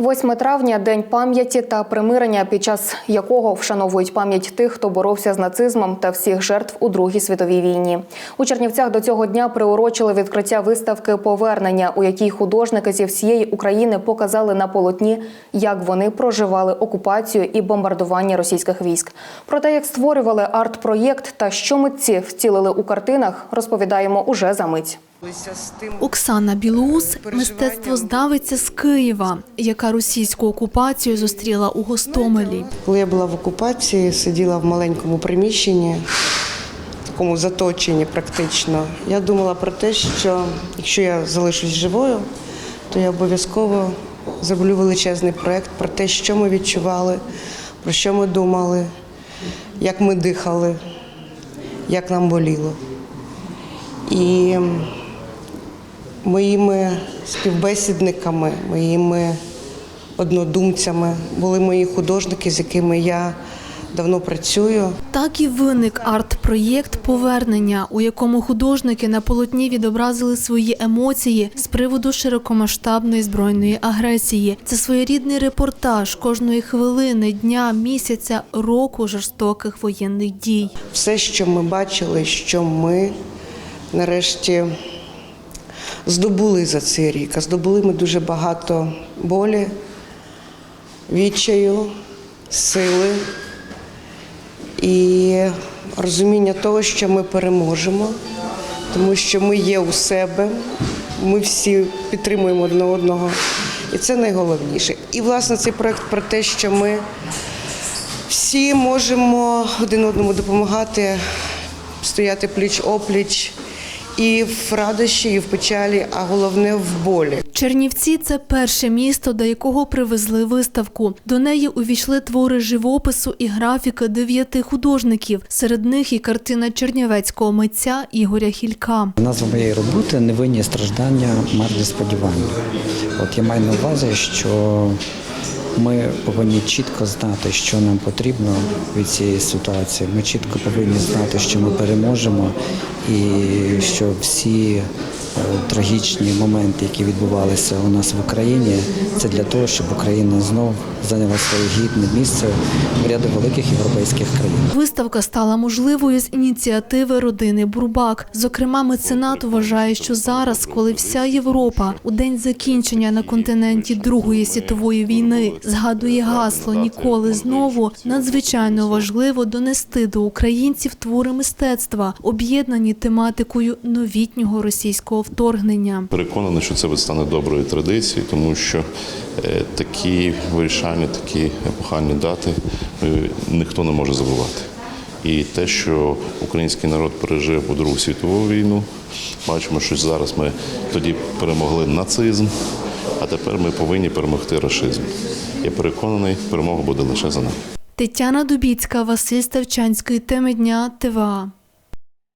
8 травня день пам'яті та примирення, під час якого вшановують пам'ять тих, хто боровся з нацизмом та всіх жертв у Другій світовій війні. У Чернівцях до цього дня приурочили відкриття виставки Повернення, у якій художники зі всієї України показали на полотні, як вони проживали окупацію і бомбардування російських військ. Про те, як створювали арт-проєкт та що митці втілили у картинах, розповідаємо уже за мить. Оксана Білоус – мистецтвознавиця з Києва, яка російську окупацію зустріла у Гостомелі. Коли я була в окупації, сиділа в маленькому приміщенні, такому заточенні практично. Я думала про те, що якщо я залишусь живою, то я обов'язково зроблю величезний проєкт про те, що ми відчували, про що ми думали, як ми дихали, як нам боліло. І моїми співбесідниками, моїми однодумцями були мої художники, з якими я давно працюю. Так і виник арт-проєкт «Повернення», у якому художники на полотні відобразили свої емоції з приводу широкомасштабної збройної агресії. Це своєрідний репортаж кожної хвилини, дня, місяця, року жорстоких воєнних дій. Все, що ми бачили, що ми нарешті здобули за цей рік. А здобули ми дуже багато болі, відчаю, сили і розуміння того, що ми переможемо, тому що ми є у себе, ми всі підтримуємо одне одного. І це найголовніше. І, власне, цей проект про те, що ми всі можемо один одному допомагати, стояти пліч опліч і в радощі, і в печалі, а головне в болі. Чернівці це перше місто, до якого привезли виставку. До неї увійшли твори живопису і графіки дев'яти художників. Серед них і картина чернівецького митця Ігоря Хілька. Назва моєї роботи невинні страждання, марні сподівання. От я маю на увазі, що ми повинні чітко знати, що нам потрібно від цієї ситуації. Ми чітко повинні знати, що ми переможемо, і що всі трагічні моменти, які відбувалися у нас в Україні, це для того, щоб Україна знов зайняла своє гідне місце в ряду великих європейських країн. Виставка стала можливою з ініціативи родини Бурбак. Зокрема, меценат вважає, що зараз, коли вся Європа у день закінчення на континенті Другої світової війни згадує гасло ніколи знову, надзвичайно важливо донести до українців твори мистецтва, об'єднані тематикою новітнього російського вторгнення. Переконаний, що це стане доброю традицією, тому що е, такі вирішальні, такі епохальні дати е, ніхто не може забувати. І те, що український народ пережив у Другу світову війну, бачимо, що зараз ми тоді перемогли нацизм, а тепер ми повинні перемогти рашизм. Я переконаний, перемога буде лише за нами. Тетяна Дубіцька, Василь Ставчанський. Теми дня ТВА.